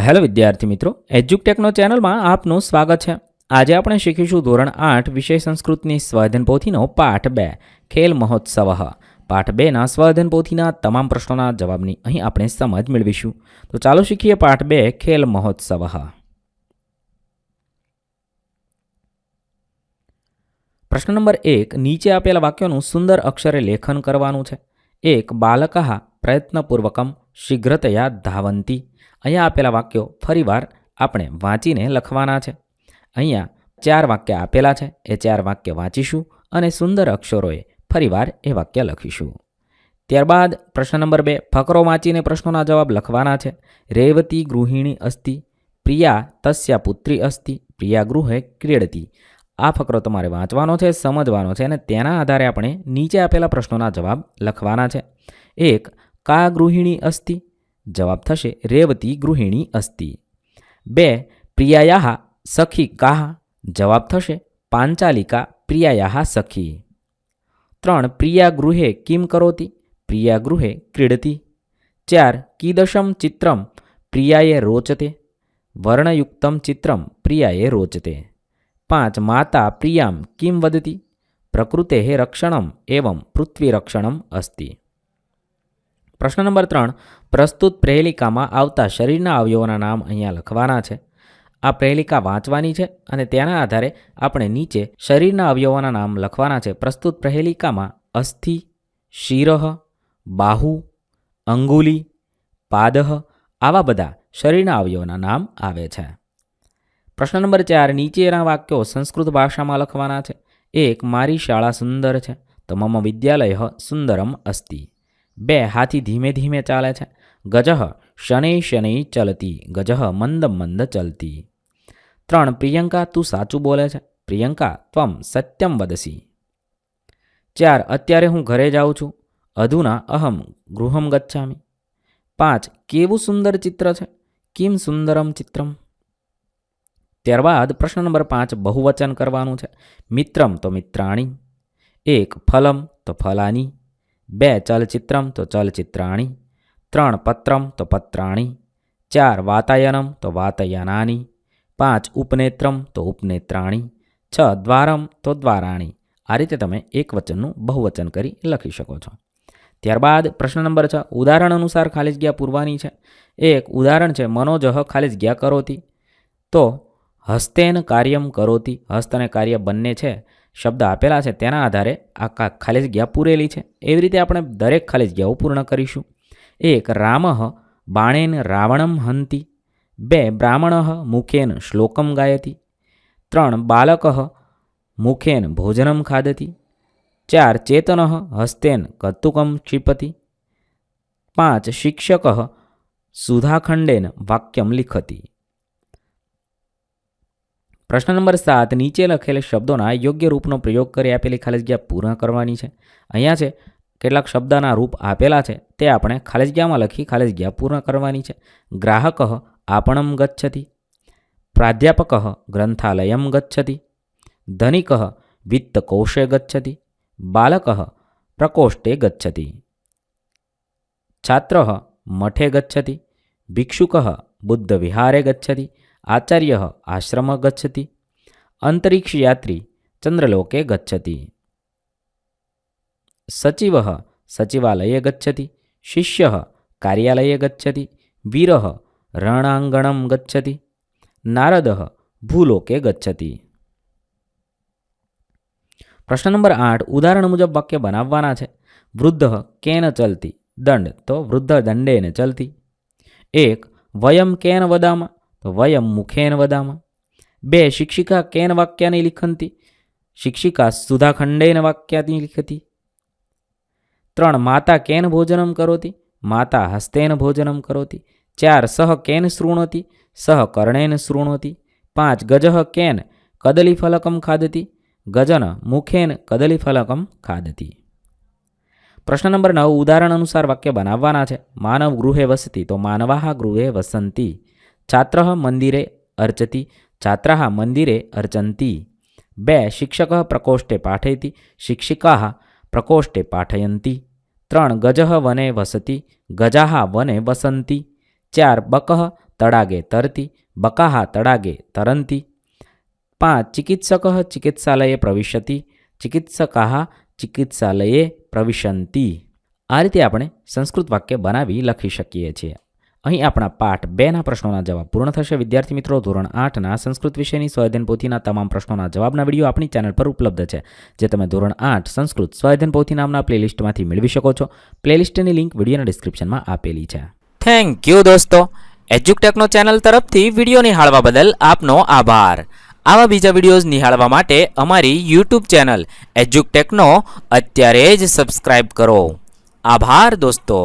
Hello વિદ્યાર્થી મિત્રો, એજ્યુકટેકનો ચેનલમાં આપનું સ્વાગત છે. આજે આપણે શીખીશું ધોરણ આઠ, વિષય સંસ્કૃતની સ્વાધ્યન પોથીનો પાઠ બે, ખેલ મહોત્સવ. પાઠ બેના સ્વાધ્યન પોથીના તમામ પ્રશ્નોના જવાબની અહીં આપણે સમજ મેળવીશું. તો ચાલો શીખીએ પાઠ બે, ખેલ મહોત્સવ. પ્રશ્ન નંબર એક, નીચે આપેલા વાક્યોનું સુંદર અક્ષરે લેખન કરવાનું છે. એક, બાલકઃ પ્રયત્નપૂર્વકમ શીઘ્રતયા ધાવંતી. અહીંયા આપેલા વાક્યો ફરીવાર આપણે વાંચીને લખવાના છે. અહીંયા ચાર વાક્ય આપેલા છે. એ ચાર વાક્ય વાંચીશું અને સુંદર અક્ષરોએ ફરીવાર એ વાક્ય લખીશું. ત્યારબાદ પ્રશ્ન નંબર બે, ફકરો વાંચીને પ્રશ્નોના જવાબ લખવાના છે. રેવતી ગૃહિણી અસ્તિ, પ્રિયા તસ્યા પુત્રી અસ્તિ, પ્રિયા ગૃહે ક્રીડતી. આ ફકરો તમારે વાંચવાનો છે, સમજવાનો છે અને તેના આધારે આપણે નીચે આપેલા પ્રશ્નોના જવાબ લખવાના છે. એક, કા ગૃહિણી અસ્તિ? જવાબ થશે, રેવતી ગૃહિણી અસ્તિ. બે પ્રિયાયા સખી કાહ? જવાબ થશે, પાંચાલિકા પ્રિયાયા સખી. ત્રણ, પ્રિયા ગૃહે કિમ કરોતી? પ્રિયા ગૃહે ક્રીડતી. ચાર, કીદશમ ચિત્રમ પ્રિયાએ રોચતે. વર્ણયુક્તમ ચિત્રમ પ્રિયાએ રોચતે. પાંચ, માતા પ્રિયામ કિમ વદતી? પ્રકૃતે રક્ષણમ, એવમ પૃથ્વી રક્ષણમ અસ્તિ. પ્રશ્ન નંબર ત્રણ, પ્રસ્તુત પ્રેલિકામાં આવતા શરીરના અવયવોના નામ અહીંયા લખવાના છે. આ પ્રેલિકા વાંચવાની છે અને તેના આધારે આપણે નીચે શરીરના અવયવોના નામ લખવાના છે. પ્રસ્તુત પ્રેલિકામાં અસ્થિ શિરહ બાહુ, અંગુલી પાદહ આવા બધા શરીરના અવયવોના નામ આવે છે. પ્રશ્ન નંબર ચાર, નીચેના વાક્યો સંસ્કૃત ભાષામાં લખવાના છે. એક, મારી શાળા સુંદર છે. તો મમ વિદ્યાલય સુંદરમ અસ્તિ. બે હાથી ધીમે ધીમે ચાલે છે. ગજહ શનૈ શનૈ ચલતી ગજઃ મંદ મંદ ચલતી. ત્રણ, પ્રિયંકા, તું સાચું બોલે છે. પ્રિયંકા, ત્વમ સત્યમ વદસી. ચાર, અત્યારે હું ઘરે જાઉં છું. અધુના અહમ ગૃહમ ગચ્છામી. પાંચ, કેવું સુંદર ચિત્ર છે. કિમ સુંદરમ ચિત્રમ. ત્યારબાદ પ્રશ્ન નંબર પાંચ, બહુવચન કરવાનું છે. મિત્રમ તો મિત્રાણી. એક, ફલમ તો ફલાની. બે ચલચિત્રમ તો ચલચિત્રાણી, ત્રણ પત્રમ તો પત્રાણી, ચાર વાતાયનમ તો વાતાયનાની, પાંચ ઉપનેત્રમ તો ઉપનેત્રાણી, છ દ્વારમ તો દ્વારાણી. આ રીતે તમે એક વચનનું બહુવચન કરી લખી શકો છો. ત્યારબાદ પ્રશ્ન નંબર છ. ઉદાહરણ અનુસાર ખાલી જગ્યા પૂરવાની છે. એક ઉદાહરણ છે, મનોજહ ખાલી જગ્યા કરોતી. તો હસ્તેન કાર્યમ કરોતી. હસ્ત અને કાર્ય બંને છે. શબ્દ આપેલા છે તેના આધારે આ ખાલી જગ્યા પૂરેલી છે. એવી રીતે આપણે દરેક ખાલી જગ્યાઓ પૂર્ણ કરીશું. એક રામહ બાણેન રાવણમ હંતી. બે, બ્રાહ્મણ મુખેન શ્લોકમ ગાયતી. ત્રણ, બાલક મુખેન ભોજનમ ખાદતી. ચાર, ચેતન હસ્તેન કતુકમ ક્ષિપતિ. પાંચ, શિક્ષક સુધાખંડેન વાક્યમ લિખતી. પ્રશ્ન નંબર સાત, નીચે લખેલ શબ્દોના યોગ્ય રૂપનો પ્રયોગ કરી આપેલી ખાલી જગ્યા પૂર્ણ કરવાની છે. અહીંયા છે, કેટલાક શબ્દના રૂપ આપેલા છે, તે આપણે ખાલી જગ્યામાં લખી ખાલી જગ્યા પૂર્ણ કરવાની છે. ગ્રાહક, આપણમ ગચ્છતિ. પ્રાધ્યાપક, ગ્રંથાલયમ ગચ્છતિ. ધનિક, વિત્તકોષે ગચ્છતિ. બાલક, પ્રકોષ્ઠે ગચ્છતિ. છાત્ર, મઠે ગચ્છતિ. ભિક્ષુક, બુદ્ધવિહારે ગચ્છતિ. આચાર્ય આશ્રમ ગચ્છતિ. અંતરિક્ષયાત્રી ચંદ્રલોકે ગચ્છતિ. સચિવ સચિવાલયે ગચ્છતિ. શિષ્ય કાર્યાલયે ગચ્છતિ. વીર રણાંગણમ ગચ્છતિ. નારદ ભૂલોકે ગચ્છતિ. પ્રશ્ન નંબર આઠ, ઉદાહરણ મુજબ વાક્ય બનાવવાના છે. વૃદ્ધ કેન ચલતી, દંડ તો વૃદ્ધ દંડેને ચલતી. એક, વયમ કેન વદામાં તો વયમ મુખેન વદામાં. બે શિક્ષિકા કેન વાક્યાની લિખંતી. શિક્ષિકા સુધાખંડેન વાક્યાની લિખતી. ત્રણ માતા કેન ભોજનમ કરોતી. માતા હસ્તેન ભોજનમ કરોતી. ચાર સહ કેન શૃણોતી સહ કર્ણેન શૃણોતી પાંચ ગજહ કેન કદલીફલકમ ખાદતી. ગજન મુખેન કદલીફલકમ ખાદતી. પ્રશ્ન નંબર નવ ઉદાહરણ અનુસાર વાક્ય બનાવવાના છે. માનવ ગૃહે વસતી તો માનવાહ ગૃહે વસંતી. છાત્ર મંદિરે અર્ચતી છાત્રા મંદિરે અર્ચંતી. બે શિક્ષક પ્રકોષ્ઠે પાઠયતી, શિક્ષિકા પ્રકોષ્ઠે પાઠયંતી. ત્રણ ગજ વને વસતી, ગજા વને વસંતી. ચાર બકઃ તડાગે તરતી બકાહા તડાગે તરંતી. પાંચ ચિકિત્સક ચિકિત્સાલયે પ્રવિશતી, ચિકિત્સકા ચિકિત્સાલયે પ્રવિશંતી. આ રીતે આપણે સંસ્કૃત વાક્ય બનાવી લખી શકીએ છીએ. અહીં આપણા પાઠ બેના પ્રશ્નોના જવાબ પૂર્ણ થશે. વિદ્યાર્થી મિત્રો, ધોરણ આઠના સંસ્કૃત વિષયની સ્વાધ્યન પોથીના તમામ પ્રશ્નોના જવાબના વીડિયો આપણી ચેનલ પર ઉપલબ્ધ છે, જે તમે ધોરણ આઠ સંસ્કૃત સ્વાધ્યન પોથી નામના પ્લેલિસ્ટમાંથી મેળવી શકો છો. પ્લેલિસ્ટની લિંક વિડીયોના ડિસ્ક્રિપ્શનમાં આપેલી છે. થેન્ક યુ દોસ્તો. એજ્યુકટેકનો ચેનલ તરફથી વીડિયો નિહાળવા બદલ આપનો આભાર. આવા બીજા વિડીયોઝ નિહાળવા માટે અમારી યુટ્યુબ ચેનલ એજ્યુકટેકનો અત્યારે જ સબસ્ક્રાઇબ કરો. આભાર દોસ્તો.